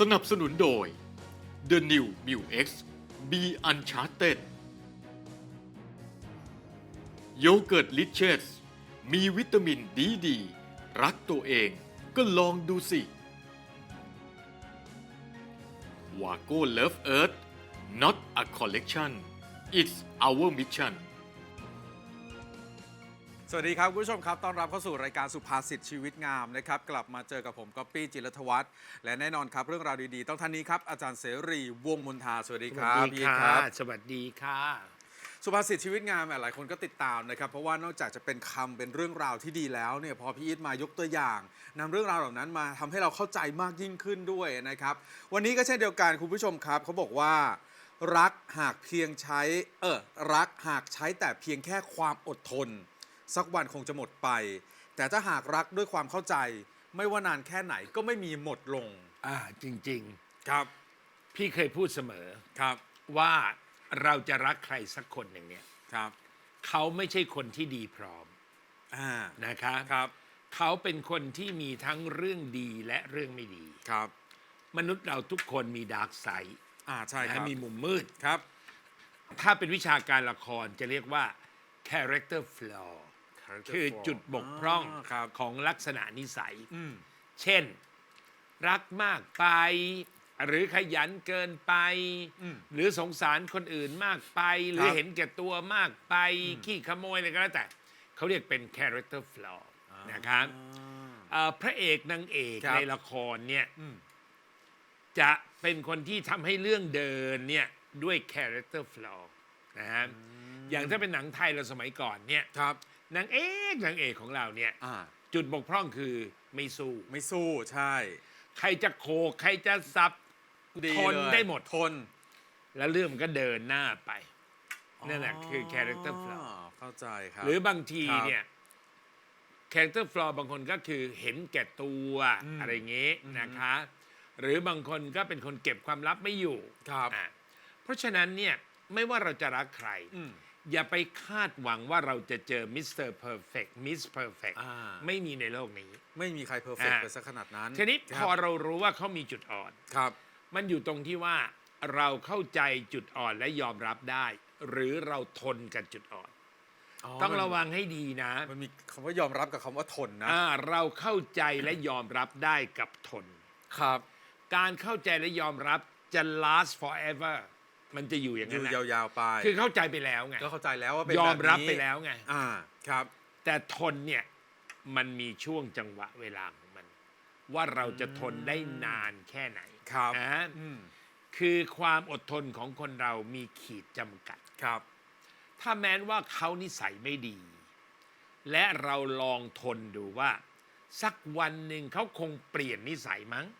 สนับสนุนโดย The New m u X Be Uncharted โยเกิร์ตลิเชสมีวิตามินดีดี รักตัวเองก็ลองดูสิวาโก้ Love Earth not a collection it's our mission สวัสดีครับคุณผู้ชมครับต้อนรับเข้าสู่รายการสุภาษิตชีวิตงามนะครับกลับมาเจอกับผมก๊อปปี้จิรธวัฒน์และแน่นอนครับเรื่องราวดีๆ ต้องท่านนี้ครับอาจารย์เสรีวงศ์มนทาสวัสดีครับสวัสดีพี่ค่ะครับ สวัสดีค่ะ สุภาษิตชีวิตงามหลายคนก็ติดตามนะครับ เพราะว่านอกจากจะเป็นคำเป็นเรื่องราวที่ดีแล้วเนี่ยพอพี่อีทมายกตัวอย่างนำเรื่องราวเหล่านั้นมาทำให้เราเข้าใจมากยิ่งขึ้นด้วยนะครับ วันนี้ก็เช่นเดียวกันคุณผู้ชมครับเขาบอกว่ารักหากเพียงใช้เออรักหากใช้แต่เพียงแค่ความอดทน สักวันคงจะหมดไป แต่ถ้าหากรักด้วยความเข้าใจ ไม่ว่านานแค่ไหนก็ไม่มีหมดลง อ่าจริง ครับๆ พี่เคยพูดเสมอครับว่าเราจะรักใครสักคนหนึ่งเนี่ยครับเขาไม่ใช่คนที่ดีพร้อมอ่านะคะครับเขาเป็นคนที่มีทั้งเรื่องดีและเรื่องไม่ดี ครับมนุษย์เราทุกคนมีดาร์กไซด์อ่าใช่ครับมีมุมมืด ครับถ้าเป็นวิชาการละครจะเรียกว่า character flaw คือจุดบกพร่องาครับของลักษณะนิสัยอืมเช่น รักมากไป หรือขยันเกินไปอืมหรือสงสารคนอื่นมากไป หรือครับเห็นแก่ตัวมากไป ขี้ขโมยอะไรก็แล้วแต่ เขาเรียกเป็น character flaw นะครับเอ่อพระเอกนางเอกครับในละครเนี่ยอืมจะเป็นคนที่ทำให้เรื่องเดินเนี่ยด้วย character flaw นะฮะอย่างถ้าเป็นหนังไทยเราสมัยก่อนเนี่ยครับ นางเอกนางเอกของเราเนี่ยอ่า จุดบกพร่องคือไม่สู้ไม่สู้ใช่ใครจะโขกใครจะสับ ดีทนเลยได้หมด ทนแล้วเรื่องมันก็เดินหน้าไป นั่นแหละคือ character flaw เข้าใจครับ หรือบางทีครับเนี่ย character flaw บางคนก็คือเห็นแก่ตัวอืมอะไรอย่างงี้อืมนะคะ หรือบางคนก็เป็นคนเก็บความลับไม่อยู่ครับ อะเพราะฉะนั้นเนี่ยไม่ว่าเราจะรักใคร อืม อย่าไปคาดหวังว่าเราจะเจอมิสเตอร์เพอร์เฟกต์มิสเพอร์เฟกต์อ่า ไม่มีในโลกนี้ ไม่มีใครเพอร์เฟกต์อ่า ไปสักขนาดนั้นทีนี้คพรับอเรารู้ว่าเขามีจุดอ่อน ครับ มันอยู่ตรงที่ว่าเราเข้าใจจุดอ่อนและยอมรับได้ หรือเราทนกับจุดอ่อน ต้องระวังให้ดีนะมันมีคำว่ายอมรับกับคำว่าทนนะ อ่าเราเข้าใจและยอมรับได้กับทน ครับ การเข้าใจและยอมรับจะ last forever มันจะอยู่อย่างอนั้นยู่นะยาวๆไปคือเข้าใจไปแล้วไงก็เข้าใจแล้วว่าเป็นยอมรับแนี้ไปแล้วไง อ่าครับ แต่ทนเนี่ยมันมีช่วงจังหวะเวลาของมัน ว่าเราจะทนได้นานแค่ไหนครับนะอืมคือความอดทนของคนเรามีขีดจำกัด ครับ ถ้าแม้นว่าเขานิสัยไม่ดี และเราลองทนดูว่า สักวันหนึ่งเขาคงเปลี่ยนนิสัยมั้งอืม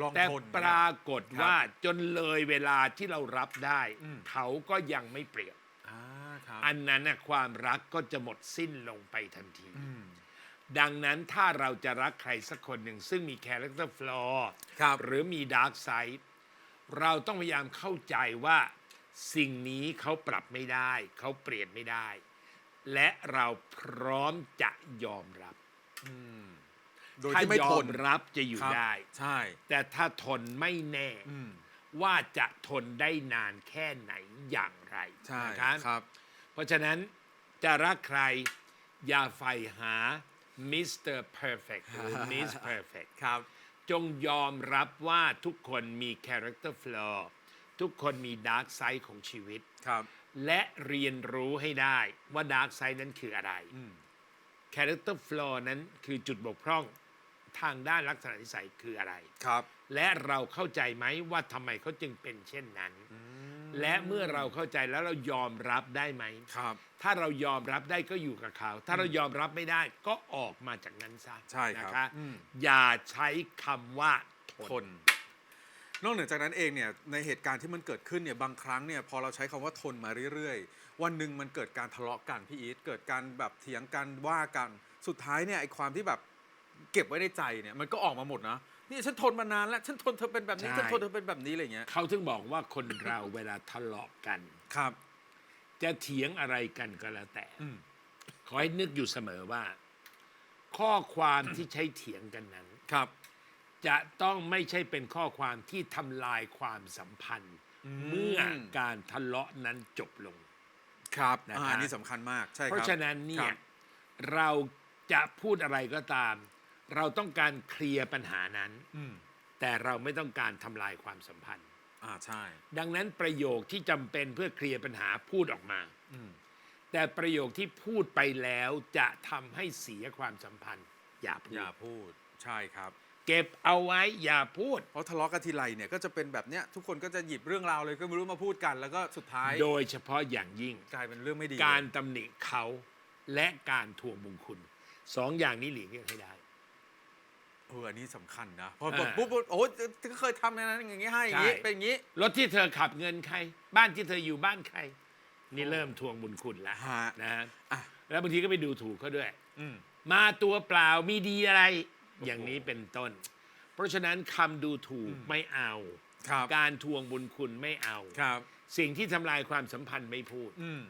ลองแต่ทนปรากฏว่าจนเลยเวลาที่เรารับได้ อืม เขาก็ยังไม่เปลี่ยน อ่าครับอันนั้นน่ะความรักก็จะหมดสิ้นลงไปทันที อืม ดังนั้นถ้าเราจะรักใครสักคนหนึ่ง ซึ่งมี character flaw ครับ หรือมี dark side เราต้องพยายามเข้าใจว่าสิ่งนี้เขาปรับไม่ได้ เขาเปลี่ยนไม่ได้ และเราพร้อมจะยอมรับ อืม โดยถ้าที่ไม่ยทอนมรับจะอยู่ครับ ได้ ใช่ แต่ถ้าทนไม่แน่ อืม ว่าจะทนได้นานแค่ไหนอย่างไรใช่นะครับ ครับ เพราะฉะนั้นจะรักใครอย่าใฝ่หา Mr. Perfect หรือ Miss Perfect ครับ จงยอมรับว่าทุกคนมี character flaw ทุกคนมี dark side ของชีวิต ครับ และเรียนรู้ให้ได้ว่า dark side นั้นคืออะไรอืม character flaw นั้นคือจุดบกพร่อง ทางด้านลักษณะนิสัยคืออะไร ครับ และเราเข้าใจไหมว่าทำไมเขาจึงเป็นเช่นนั้น และเมื่อเราเข้าใจแล้วเรายอมรับได้ไหม ครับ ถ้าเรายอมรับได้ก็อยู่กับเขา ถ้าเรายอมรับไม่ได้ก็ออกมาจากนั้นซะใช่ครับนะคะอืม อย่าใช้คำว่าททนนนอกเหนือจากนั้นเองเนี่ยในเหตุการณ์ที่มันเกิดขึ้นเนี่ยบางครั้งเนี่ยพอเราใช้คำว่าทนมาเรื่อยๆ วันหนึ่งมันเกิดการทะเลาะกันพี่อีทเกิดการแบบเถียงกันว่ากัน สุดท้ายเนี่ยไอ้ความที่แบบ เก็บไว้ในใจเนี่ยมันก็ออกมาหมดนะนี่ฉันทนมานานแล้วฉันทนเธอเป็นแบบนี้ใช่ ฉันทนเธอเป็นแบบนี้อะไรเงี้ยเขาถึงบอกว่าคนเราเวลาทะเลาะกัน ครับ จะเถียงอะไรกันก็แล้วแต่ อืม ขอให้นึกอยู่เสมอว่า ข้อความที่ใช้เถียงกันนั้น ครับ จะต้องไม่ใช่เป็นข้อความที่ทำลายความสัมพันธ์ เมื่อการทะเลาะนั้นจบลง ครับนะครับอ่าอันนี้สำคัญมากใช่ครับเพราะฉะนั้นเนี่คยรับเราจะพูดอะไรก็ตาม เราต้องการเคลียร์ปัญหานั้น อืมแต่เราไม่ต้องการทำลายความสัมพันธ์ อ่าใช่ ดังนั้นประโยคที่จำเป็นเพื่อเคลียร์ปัญหาพูดออกมา อืมแต่ประโยคที่พูดไปแล้วจะทำให้เสียความสัมพันธ์ อย่าพูอดย่าพูดใช่ครับ เก็บเอาไว้อย่าพูด เพราะทะเลาะกันทีไรเนี่ยก็จะเป็นแบบเนี้ยทุกคนก็จะหยิบเรื่องราวเลยก็ไม่รู้มาพูดกัน แล้วก็สุดท้ายโดยเฉพาะอย่างยิ่ง กลายเป็นเรื่องไม่ดีการตำหนิเขาและการทวงบุญคุณสองอย่างนี้หลีกเลี่ยงให้ได้ เอออันนี้สำคัญนะพออ่าปุ๊บปุ๊บโอ้ยเคยทำอย่างนั้นอย่างงี้ให้อย่างงี้ใช่เป็นอย่างงี้รถที่เธอขับเงินใคร บ้านที่เธออยู่บ้านใคร นี่เริ่มทวงบุญคุณแล้วฮะนะฮะอะแล้วบางทีก็ไปดูถูกเขาด้วย อืม มาตัวเปล่ามีดีอะไร อย่างนี้เป็นต้น เพราะฉะนั้นคำดูถูกไม่เอา ครับการทวงบุญคุณไม่เอา ครับ สิ่งที่ทำลายความสัมพันธ์ไม่พูด อืม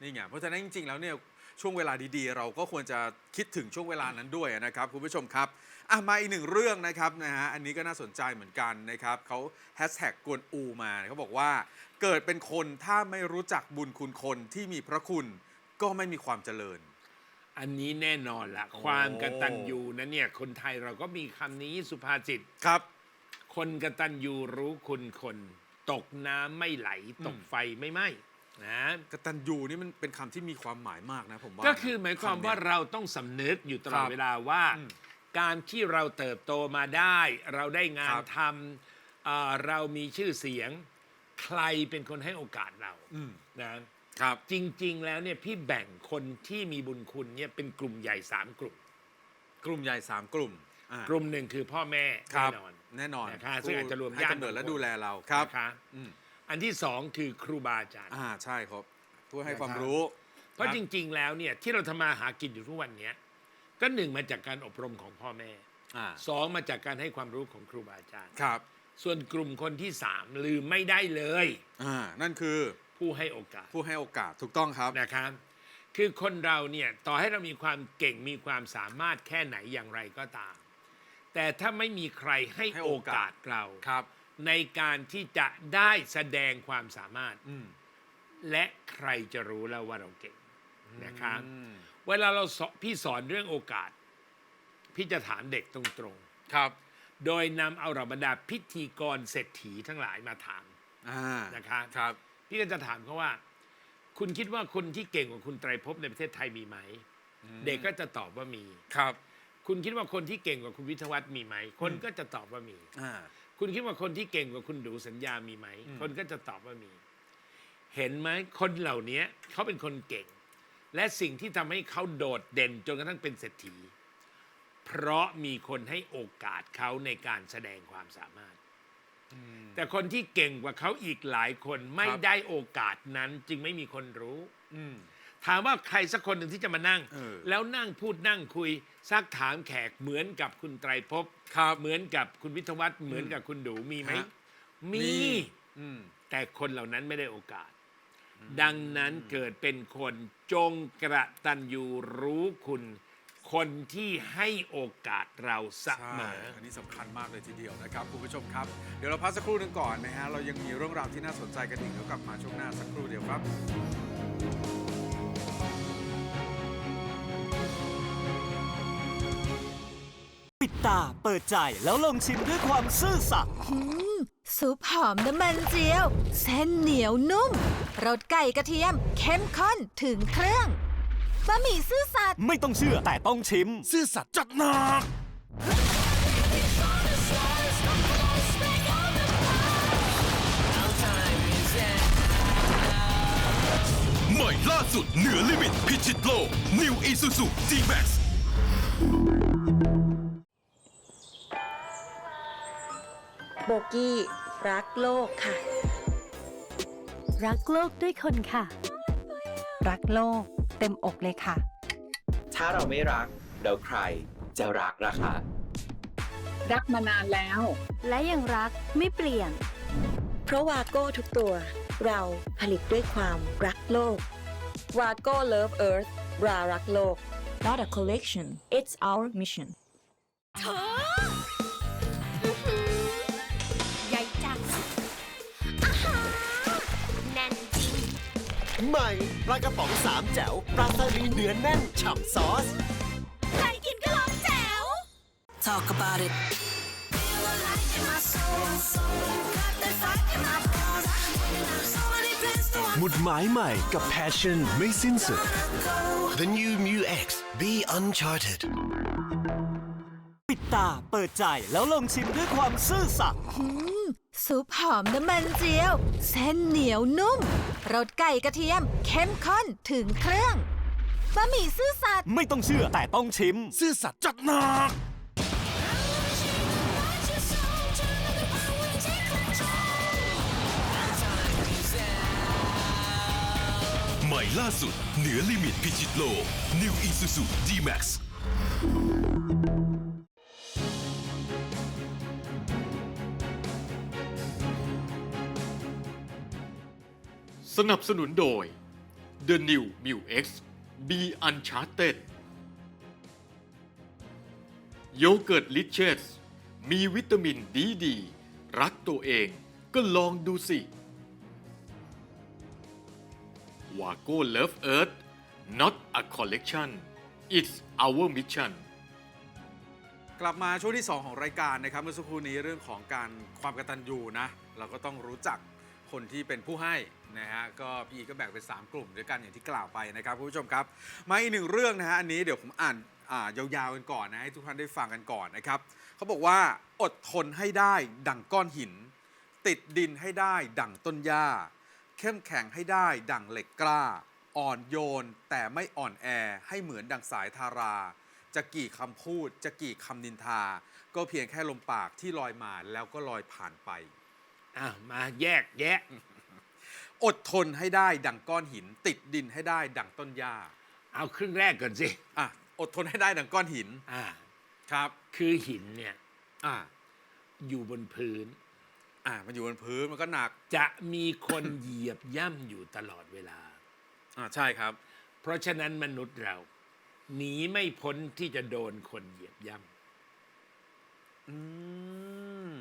นี่ไงเพราะฉะนั้นจริง ๆ แล้วเนี่ยช่วงเวลาดีๆ เราก็ควรจะคิดถึงช่วงเวลานั้นด้วยนะครับคุณผู้ชมครับ อะมาอีกหนึ่งเรื่องนะครับนะฮะอันนี้ก็น่าสนใจเหมือนกันนะครับเขาแฮชแท็กกวนอูมาเขาบอกว่า เกิดเป็นคนถ้าไม่รู้จักบุญคุณคนที่มีพระคุณก็ไม่มีความเจริญ อันนี้แน่นอนละความกตัญญูนั้นเนี่ยคนไทยเราก็มีคำนี้สุภาษิตครับ คนกตัญญูรู้คุณคน ตกน้ำไม่ไหล ตกไฟไม่ไหม้นะกตัญญูนี่มันเป็นคำที่มีความหมายมากนะผมว่าก็คือหมายความว่าำเนี้เราต้องสำนึกอยู่ตลอคดรับเวลาว่าอืม การที่เราเติบโตมาได้ เราได้งาคนรับ ทำเอ่อเรามีชื่อเสียง ใครเป็นคนให้โอกาสเราอืมนะ ครับ จริง ๆ แล้วเนี่ยพี่แบ่งคนที่มีบุญคุณเนี่ยเป็นกลุ่มใหญ่สามกลุ่ม กลุ่มใหญ่สามกลุ่มอ่ากลุ่มหนึ่งคือพ่อแม่ครัแน่บนอน แน่นอนนะคะซึ่งอาจจะรวมให้ญาติ กำเนิดและบางคนดูแลเราครับนะคะอืมอันที่สองคือครูบาอาจารย์ อ่าใช่ครับเพื่อให้นะครับความรู้ เพราะจริง ๆ แล้วเนี่ยที่เราทำมาหากินอยู่ทุกวันเนี้ย ก็หนึ่งมาจากการอบรมของพ่อแม่อ่าสองมาจากการให้ความรู้ของครูบาอาจารย์ ครับ ส่วนกลุ่มคนที่สามลืมไม่ได้เลย อ่า นั่นคือผู้ให้โอกาสผู้ให้โอกาสถูกต้องครับ นะครับ คือคนเราเนี่ยต่อให้เรามีความเก่งมีความสามารถแค่ไหนอย่างไรก็ตาม แต่ถ้าไม่มีใครให้ให้โอโอกาสกาสเรา ครับ ในการที่จะได้แสดงความสามารถ อืมและใครจะรู้แล้วว่าเราเก่งนะครับ อืม เวลาเราสอนพี่สอนเรื่องโอกาส พี่จะถามเด็กตรงครับ ๆ โดยนำเอาเหล่าบรรดาพิธีกรเศรษฐีทั้งหลายมาถามอ่านะครับครับ พี่ก็จะถามเขาว่า คุณคิดว่าคนที่เก่งกว่าคุณไตรภพในประเทศไทยมีไหม เด็กก็จะตอบว่ามี ครับ คุณคิดว่าคนที่เก่งกว่าคุณวิทยวัฒน์มีไหม คนก็จะตอบว่ามี อ่า คุณคิดว่าคนที่เก่งกว่าคุณดูสัญญามีไหมอืมคนก็จะตอบว่ามี เห็นไหมคนเหล่านี้เขาเป็นคนเก่ง และสิ่งที่ทำให้เขาโดดเด่นจนกระทั่งเป็นเศรษฐี เพราะมีคนให้โอกาสเขาในการแสดงความสามารถอืมแต่คนที่เก่งกว่าเขาอีกหลายคนไม่ครับ ได้โอกาสนั้นจึงไม่มีคนรู้ อืม ถามว่าใครสักคนหนึ่งที่จะมานั่ง เออ แล้วนั่งพูดนั่งคุยซักถามแขกเหมือนกับคุณไตรภพครับ เหมือนกับคุณวิทยวัฒน์เหมือนกับคุณดูมีไหมฮะมีอืม แต่คนเหล่านั้นไม่ได้โอกาส ดังนั้นเกิดเป็นคนจงกระตันยูรู้คุณ คนที่ให้โอกาสเราเสใช่มออันนี้สำคัญมากเลยทีเดียวนะครับคุณผู้ชมครับ เดี๋ยวเราพักสักครู่หนึงก่อนนะฮะ เรายังมีเรื่องราวที่น่าสนใจกันอีกเดี๋ยวกลับมาช่วงหน้าสักครู่เดียวครับ ปิดตาเปิดใจแล้วลองชิมด้วยความซื่อสัตย์ ซุปหอมน้ำมันเจียว เส้นเหนียวนุ่มรสไก่กระเทียม เข้มข้นถึงเครื่องบะหมี่ซื่อสัตย์ไม่ต้องเชื่อแต่ต้องชิม ซื่อสัตย์จัดหนัก ใหม่ล่าสุดเหนือลิมิตพิชิตโลก New Isuzu G-Max โบกี้ รักโลกค่ะ รักโลกด้วยคนค่ะ รักโลกเต็มอกเลยค่ะ ถ้าเราไม่รักแล้วใครจะรักล่ะคะรักมานานแล้ว และยังรักไม่เปลี่ยน เพราะวาโก้ทุกตัว เราผลิตด้วยความรักโลกวาโก้ Love Earth รารักโลก Not a collection, it's our mission. ใหม่ปลากระป๋องสามแจ๋วปลาสลิดเนื้อแน่นฉ่ำซอส ใครกินก็ร้องแจ๋ว Talk about it หมุดหมายใหม่กับ Passion ไม่สิ้นสุด The new Mu X Be Uncharted ปิดตาเปิดใจแล้วลองชิมด้วยความซื่อสัตย์ ซุปหอมน้ำมันเจียว เส้นเหนียวนุ่มรสไก่กระเทียม เข้มข้นถึงเครื่องบะหมี่ซื่อสัตย์ไม่ต้องเชื่อแต่ต้องชิม ซื่อสัตย์จัดหนัก ใหม่ล่าสุด เหนือลิมิตพิชิตโลก New Isuzu D-Max สนับสนุนโดย The New Mu X Be Uncharted โยเกิร์ตลิเชสมีวิตามินดีดี รักตัวเองก็ลองดูสิ วาโก้ Love Earth not a collection it's our mission กลับมาช่วงที่ 2 ของรายการนะครับเมื่อสักครู่นี้เรื่องของการความกตัญญูนะ เราก็ต้องรู้จักคนที่เป็นผู้ให้ นะฮะก็พี่อีก็แบ่งเป็น 3 กลุ่มด้วยกันอย่างที่กล่าวไปนะครับคุณผู้ชมครับมาอีกหนึ่งเรื่องนะฮะอันนี้เดี๋ยวผมอ่านอ่ายาวๆกันก่อนนะให้ทุกท่านได้ฟังกันก่อนนะครับเขาบอกว่าอดทนให้ได้ดั่งก้อนหิน ติดดินให้ได้ดั่งต้นหญ้า เข้มแข็งให้ได้ดั่งเหล็กกล้า อ่อนโยนแต่ไม่อ่อนแอให้เหมือนดั่งสายทารา จะกี่คำพูดจะกี่คำนินทา ก็เพียงแค่ลมปากที่ลอยมาแล้วก็ลอยผ่านไป อะมาแยกแยะ อดทนให้ได้ดั่งก้อนหิน ติดดินให้ได้ดั่งต้นหญ้าเอาครึ่งแรกก่อนสิอะอดทนให้ได้ดั่งก้อนหินอ่าครับ คือหินเนี่ยอ่าอยู่บนพื้น อ่ามันอยู่บนพื้นมันก็หนักจะมีคนเหยียบย่ำอยู่ตลอดเวลา อ่าใช่ครับ เพราะฉะนั้นมนุษย์เรา หนีไม่พ้นที่จะโดนคนเหยียบย่อืม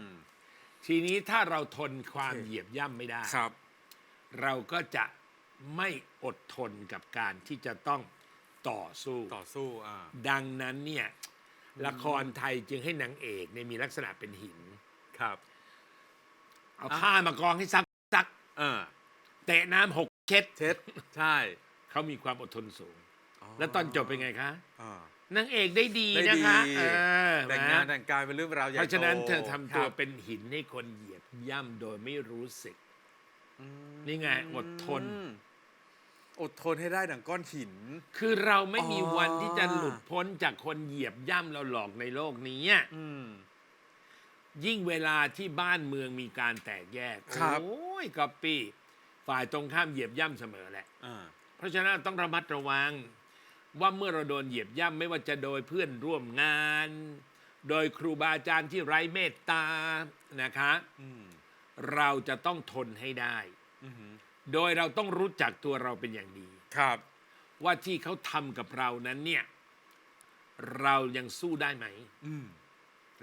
ำทีนี้ถ้าเราทนความโอเคเหยียบย่ำไม่ได้ ครับ เราก็จะไม่อดทนกับการที่จะต้องต่อสู้ต่อสู้อ่าดังนั้นเนี่ยละครไทยจึงให้นางเอกเนี่ยมีลักษณะเป็นหิน ครับเอาอะผ้ามากองให้ซักซัก เออเตะน้ำหกเช็ดเท็ดใช่เขามีความอดทนสูง แล้วตอนจบเป็นไงคะอ่านางเอกได้ดีได้นะดีคะเออแต่งงานแต่งกายเป็นเรื่องราวใหญ่เพราะฉะนั้นโตเธอทำตัวครับ เป็นหินให้คนเหยียบย่ำโดยไม่รู้สึกอืม นี่ไงอดทน อดทนให้ได้ดั่งก้อนหิน คือเราไม่มีอ๋อวันที่จะหลุดพ้นจากคนเหยียบย่ำเราหลอกในโลกนี้อะอืมยิ่งเวลาที่บ้านเมืองมีการแตกแยกครับโอ้ยก๊อปปี้ฝ่ายตรงข้ามเหยียบย่ำเสมอแหละอ่าเพราะฉะนั้นต้องระมัดระวัง ว่าเมื่อเราโดนเหยียบย่ำไม่ว่าจะโดยเพื่อนร่วมงาน โดยครูบาอาจารย์ที่ไร้เมตตานะคะอืม เราจะต้องทนให้ได้อืมโดยเราต้องรู้จักตัวเราเป็นอย่างดี ครับ ว่าที่เขาทำกับเรานั้นเนี่ย เรายังสู้ได้ไหมอืม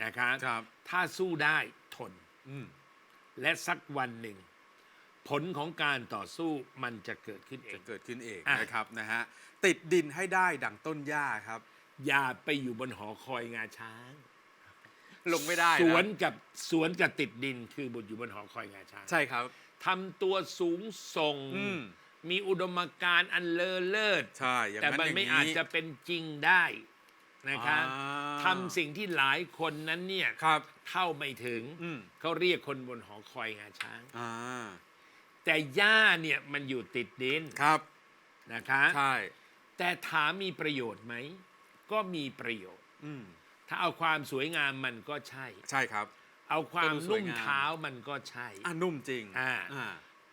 นะคะครับ ถ้าสู้ได้ทน อืมและสักวันหนึ่ง ผลของการต่อสู้มันจะเกิดขึ้นเอจะง เกิดขึ้นเองอะ นะครับนะฮะติดดินให้ได้ดั่งต้นหญ้าครับ อย่าไปอยู่บนหอคอยงาช้าง ลงไม่ได้ะสวนกับสวนกับติดดินคือบนอยู่บนหอคอยงาช้างใช่ครับ ทำตัวสูงส่ง อืม มีอุดมการณ์อันเลอเลิศ ใช่อย่างแต่นั้นมันอย่าง ไม่นี้อาจจะเป็นจริงได้นะคะอ่า ทำสิ่งที่หลายคนนั้นเนี่ยครับ เข้าไม่ถึงอืม เขาเรียกคนบนหอคอยงาช้าง อ่าแต่หญ้าเนี่ยมันอยู่ติดดินครับ นะคะ ใช่ แต่ถามมีประโยชน์ไหม ก็มีประโยชน์ อืม ถ้าเอาความสวยงามมันก็ใช่ ใช่ครับ เอาความก็ดูสวยนุ่มงามเท้ามันก็ใช่อะนุ่มจริงอ่าอ่า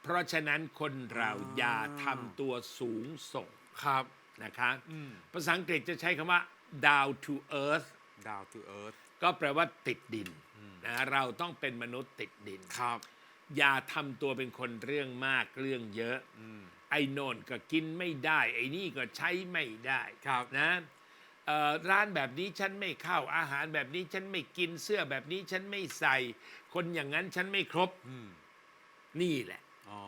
เพราะฉะนั้นคนเราอ๋อออย่าทำตัวสูงส่งครับนะคะอืมภาษาอังกฤษจะใช้คำว่า down to earth down to earth ก็แปลว่าติดดินนะเราต้องเป็นมนุษย์ติดดินครับ อย่าทำตัวเป็นคนเรื่องมากเรื่องเยอะอืมไอ้โน่นก็กินไม่ได้ ไอ้นี่ก็ใช้ไม่ได้ครับนะเอ่อ ร้านแบบนี้ฉันไม่เข้าอาหารแบบนี้ฉันไม่กินเสื้อแบบนี้ฉันไม่ใส่ คนอย่างนั้นฉันไม่ครบอืมนี่แหละอ๋อ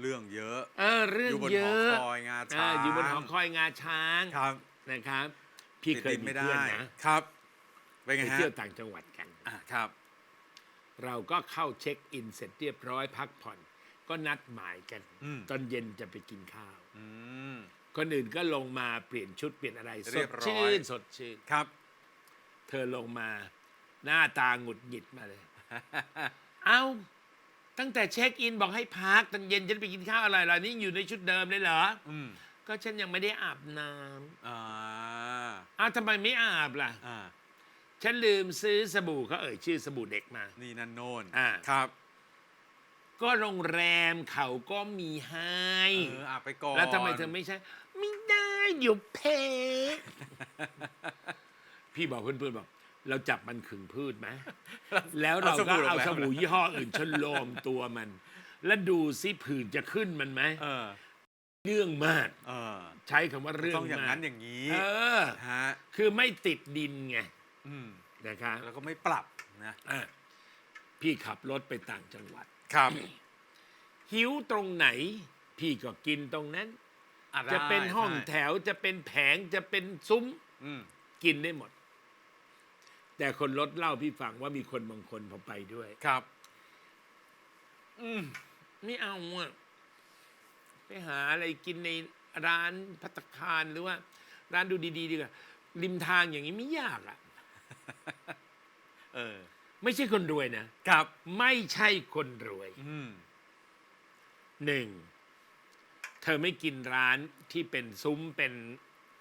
เรื่องเยอะเออเรื่องอยู่บนเยหออะคอยงาเอช้างออยู่บนหอคอยงาช้างครับนะครับ พี่ติดเคยดินมีไม่ได้เพื่อนนะครับเป็นไปไงฮะเที่ยวต่างจังหวัดกันอะครับ เราก็เข้าเช็คอินเสร็จเรียบร้อยพักผ่อน ก็นัดหมายกันอืมตอนเย็นจะไปกินข้าวอืม คนอื่นก็ลงมาเปลี่ยนชุดเปลี่ยนอะไรสเรียดบร้อย ชื่นสดชื่นครับ เธอลงมา หน้าตาหงุดหงิดมาเลย เอาตั้งแต่เช็คอินบอกให้พักตอนเย็นฉันไปกินข้าวอะไรล่ะนี่อยู่ในชุดเดิมเลยเหรอ อืมก็ฉันยังไม่ได้อาบน้อ่าำอ้าวทำไมไม่อาบล่ะ อ่า ฉันลืมซื้อสบู่เขาเอ่ยชื่อสบู่เด็กมา นี่นั่นโน่นอ่า ครับก็โรงแรมเขาก็มีให้ เอออาบไปก่อนแล้วทำไมเธอไม่ใช่ ไม่ได้อยู่เพพี่บอกเพื่อนๆบอกเราจับมันขึงพืชไหมแล้วเราก็เอาสบู่ยี่ห้ออื่นชนโลมตัวมัน แล้วดูซิผื่นจะขึ้นมันไหมเออเรื่องมากเออใช้คำว่าเรื่องต้องอย่างมากนั้นอย่างนี้เออฮะคือไม่ติดดินไงอืมนะคะแล้วก็ไม่ปรับนะอะพี่ขับรถไปต่างจังหวัดครับ หิวตรงไหน พี่ก็กินตรงนั้น อ่จะเป็นได้ห้องได้แถวจะเป็นแผงจะเป็นซุ้ม อืม กินได้หมด แต่คนรถเล่าพี่ฟังว่ามีคนบางคนพอไปด้วย ครับ อืม ไม่เอาอะไปหาอะไรกินในร้านพัตตาคารหรือว่า ร้านดูดีๆดีกว่าริมทางอย่างนี้ไม่ยากอะเออ ไม่ใช่คนรวยนะ ครับ ไม่ใช่คนรวยอืม หนึ่ง เธอไม่กินร้านที่เป็นซุ้มเป็น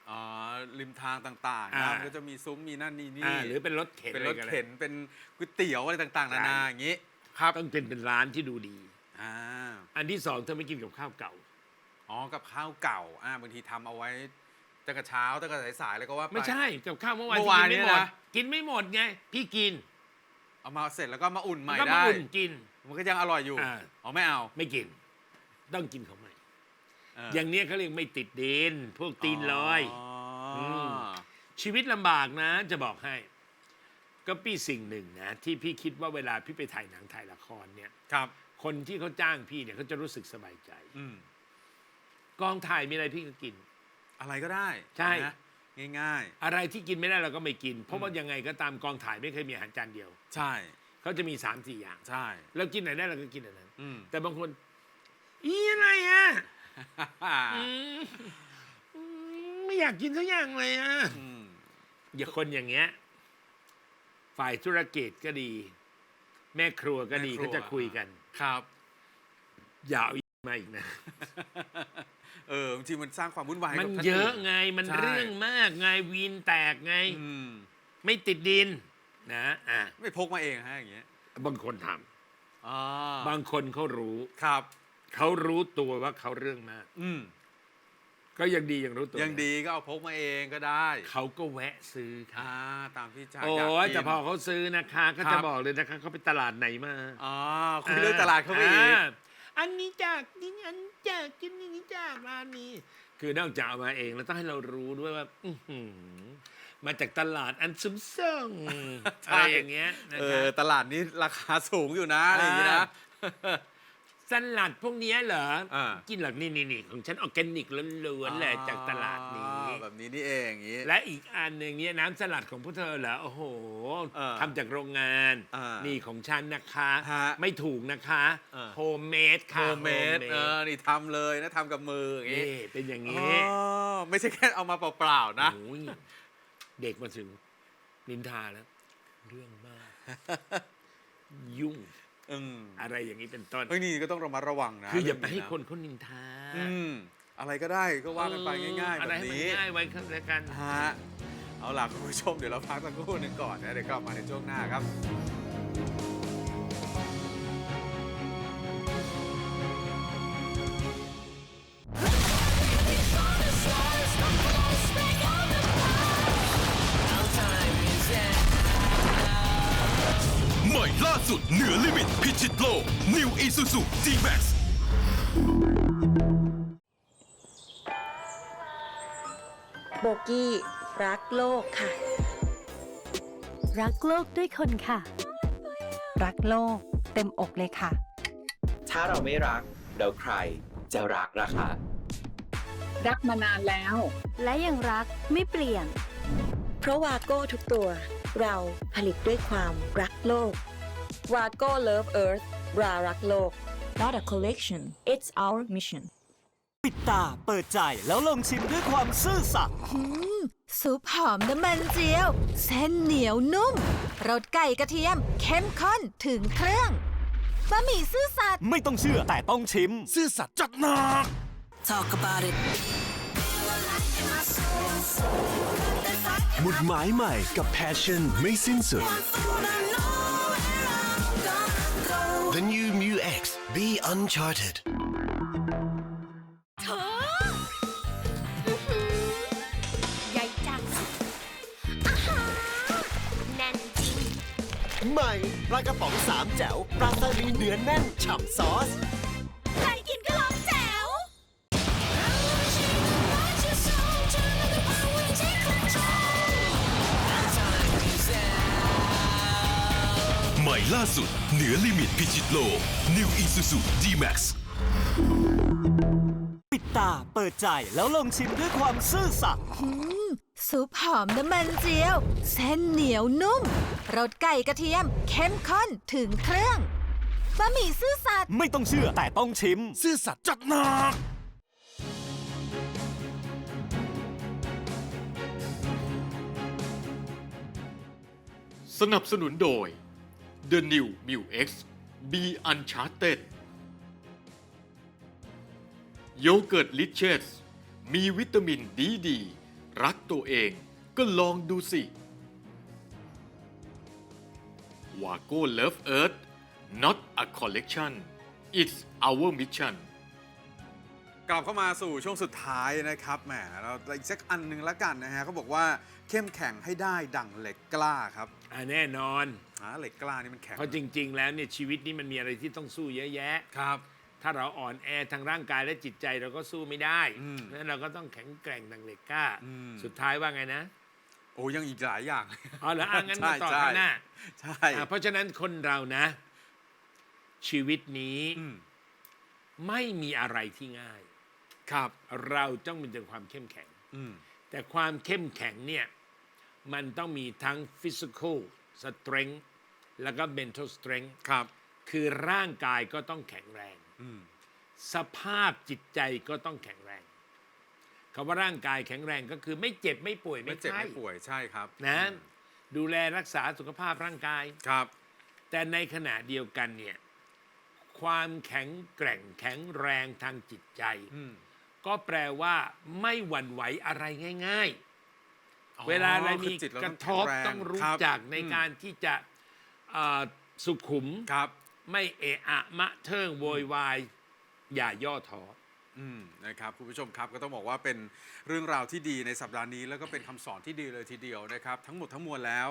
อ๋อริมทางต่างๆอ่านะมันก็จะมีซุ้มมีนั่นนี่นี่อ่าหรือเป็นรถเข็นเป็นรถอะไกันเข็นเป็นก๋วยเตี๋ยวอะไรต่างๆนานาใช่อย่างนี้ครับต้องเป็นเป็นร้านที่ดูดี อ่าอันที่สองเธอไม่กินกับข้าวเก่า อ๋อกับข้าวเก่าอ่าบางทีทำเอาไว้ตั้งแต่เช้าตั้งแต่สายๆแล้วก็ว่าไปไม่ใช่กับข้าวเมื่อวานเมื่ที่อวานกินไม่หมดเนี่ยนะ กินไม่หมดไงพี่กินเอามาเสร็จแล้วก็มาอุ่นใหม่ก็มาได้ อุ่นกิน มันก็ยังอร่อยอยู่ อ่า อ๋อไม่เอา ไม่กิน ต้องกินของใหม่เอออย่างเนี้ยเขาเรียกไม่ติดดิน พวกตีนลอยอ๋อมชีวิตลำบากนะ จะบอกให้ ก็พี่สิ่งหนึ่งนะ ที่พี่คิดว่าเวลาพี่ไปถ่ายหนังถ่ายละครเนี่ย ครับ คนที่เขาจ้างพี่เนี่ยเขาจะรู้สึกสบายใจ อืม กองถ่ายมีอะไรพี่ก็กิน อะไรก็ได้ใช่ นะง่าย อะไรที่กินไม่ได้เราก็ไม่กิน เพราะว่ายังไงก็ตามกองถ่ายไม่เคยมีอาหารจานเดียว ๆ ใช่ เขาจะมีสามสี่อย่าง ใช่ เรากินไหนได้เราก็กินอันนั้น อืม แต่บางคน อีอะไรอะอืมอืม ไม่อยากกินสักอย่างเลยอะอืมอย่าคนอย่างเงี้ย ฝ่ายธุรกิจก็ดี แม่ครัวก็ดีแม่ครัวเขาจะคุยกัน ครับ อย่าเอาอีมาอีกนะ เออบางทีมันสร้างความวุ่นวายให้มันกับท่าเยอะน ไงมันใช่ เรื่องมากไงวีนแตกไง อืมไม่ติดดิน นะอะไม่พกมาเองฮะอย่างเงี้ยบางคนทำอ๋อบางคนเขารู้ ครับ เขารู้ตัวว่าเขาเรื่องมาก อืมก็ยังดียังรู้ตัวยังดีก็เอาพกมาเองก็ได้เขาก็แวะซื้อค่ะอ่าตามที่จ่าโอ้อยากยกิน แต่พอเขาซื้อนะคะ ก็ครัจะบ บอกเลยนะคะเขาไปตลาดไหนมาอ๋อคุยเรื่องตลาดเขาไปอีกาอันนี้จากนี่อันจากกินอันนี้จากร้านนี้ คือนอกจากเอามาเองแล้วต้องให้เรารู้ด้วยว่า อื้อหือมาจากตลาดอันซุ้มซ่งใช่ อะไรอย่างเงี้ยนะเอคะอตลาดนี้ราคาสูงอยู่นะอะไรอย่างงี้นะ สลัดพวกเนี้ยเหรออ่ากินหลักนี่นี่นี่ของฉันออร์แกนิกล้วนๆเลยจากตลาดนี้อ๋อแบบนี้นี่เองอย่างงี้ และอีกอันหนึ่งเนี่ยน้ำสลัดของพวกเธอเหรอโอ้โหเออทำจากโรงงาน อ่านี่นี่ของฉันนะคะ ฮะไม่ถูกนะคะเออ โฮมเมดโฮค่ะมเมด homemade เออ นี่ทำเลยนะทำกับมืออย่างงี้นี่เป็นอย่างอ๋นี้อไม่ใช่แค่เอามาเปล่าๆนะ โอ้ยเด็กมาถึงนินทาแล้ว เรื่องมาก ยุ่ง อืมอะไรอย่างนี้เป็นต้น เอ้ยนี่ก็ต้องระมัดระวังนะคืออย่าไปเรื่งให้นะคนเขานินทาอืมอะไรก็ได้ก็ว่ากันไปง่ายๆอะแบไรบให้มันนี้ง่ายไว้ครับแล้วกัน ฮะเอาล่ะคุณผู้ชมเดี๋ยวเราพักสักครู่หนึ่งก่อนนะเดี๋ยวกลับมาในช่วงหน้าครับ Isuzu G-Max โบกี้ รักโลกค่ะ รักโลกด้วยคนค่ะ รักโลกเต็มอกเลยค่ะ ถ้าเราไม่รักแล้วใครจะรักล่ะคะรักมานานแล้ว และยังรักไม่เปลี่ยน เพราะวาโก้ทุกตัว เราผลิตด้วยความรักโลกวาโก้ Love Earth รารักโลก Not a collection it's our mission ปิดตาเปิดใจแล้วลองชิมด้วยความซื่อสัตย์อืมซุปหอมน้ำมันเจียว เส้นเหนียวนุ่มรสไก่กระเทียม เข้มข้นถึงเครื่องบะหมี่ซื่อสัตย์ไม่ต้องเชื่อแต่ต้องชิม ซื่อสัตย์จัดหนัก Talk about it หมุดหมายใหม่กับ Passion ไม่สิ้นสุด The new Mu X Be Uncharted ใหญ่จังอาหารแน่นจริง ใหม่ปลากระป๋องสามแจ๋วปลาสลิดเนื้อแน่น ฉ่ำซอส ใครกินก็ร้อง ล่าสุด เหนือลิมิตพิชิตโลก New Isuzu D-Max ปิดตาเปิดใจแล้วลองชิมด้วยความซื่อสัตย์อืมซุปหอมน้ำมันเจียว เส้นเหนียวนุ่มรสไก่กระเทียม เข้มข้นถึงเครื่องบะหมี่ซื่อสัตย์ไม่ต้องเชื่อแต่ต้องชิม ซื่อสัตย์จัดหนัก สนับสนุนโดย The New Mu X Be Uncharted โยเกิร์ตลิเชสมีวิตามินดีดี รักตัวเองก็ลองดูสิวาโก้ Love Earth not a collection it's our mission กลับเข้ามาสู่ช่วงสุดท้ายนะครับแหมเราอีกสักอันหนึ่งล้วกันนะฮะเขาบอกว่า เข้มแข็งให้ได้ดั่งเหล็กกล้าครับอ่าแน่นอนอ่าเหล็กกล้านี่มันแข็งเพราะจริง ๆ แล้วเนี่ยชีวิตนี้มันมีอะไรที่ต้องสู้เยอะแยะ ครับ ถ้าเราอ่อนแอทางร่างกายและจิตใจเราก็สู้ไม่ได้อืมนั้นเราก็ต้องแข็งแกร่งดังเหล็กกล้า อืม สุดท้ายว่าไงนะโอ้ยังอีกหลายอย่างอ๋อเหรออะงั้นมาต่อใช่ข้างหน้าใช่อะเพราะฉะนั้นคนเรานะ ชีวิตนี้อืมไม่มีอะไรที่ง่าย ครับ เราต้องมีแต่ความเข้มแข็ง อืมแต่ความเข้มแข็งเนี่ย มันต้องมีทั้ง physical strength แล้วก็ mental strength ครับ คือร่างกายก็ต้องแข็งแรงอืมสภาพจิตใจก็ต้องแข็งแรงคำว่าร่างกายแข็งแรงก็คือไม่เจ็บไม่ป่วยไม่ไม่เจ็บไข้ไม่ป่วยใช่ครับนะอืมดูแลรักษาสุขภาพร่างกาย ครับ แต่ในขณะเดียวกันเนี่ยความแข็งแกร่งแข็งแรงทางจิตใจ อืมก็แปลว่าไม่หวั่นไหวอะไรง่ายอ๋อๆ เวลาอะไรคืมีอจิตเรากต้ระองทแข็งบแรงต้องรู้ครับจักในอืม การที่จะเอ่อสุขุมครับ ไม่เอะอะมะเทิงโวยวาย อย่าย่อท้อ อืมนะครับคุณผู้ชมครับก็ต้องบอกว่าเป็นเรื่องราวที่ดีในสัปดาห์นี้ แล้วก็เป็นคำสอนที่ดีเลยทีเดียวนะครับ ทั้งหมดทั้งมวลแล้ว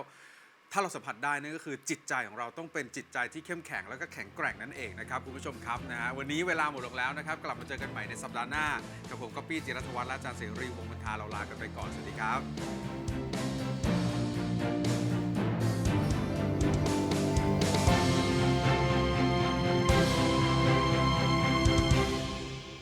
ถ้าเราสัมผัสได้นั่นก็คือจิตใจของเราต้องเป็นจิตใจที่เข้มแข็งแล้วก็แข็งแกร่งนั่นเองนะครับคุณผู้ชมครับนะฮะวันนี้เวลาหมดลงแล้วนะครับ กลับมาเจอกันใหม่ในสัปดาห์หน้ากับผมก็ปี้จิรัตวัฒน์และอาจารย์เสรีวงศ์บรรทาเราลากันไปก่อนสวัสดีครับ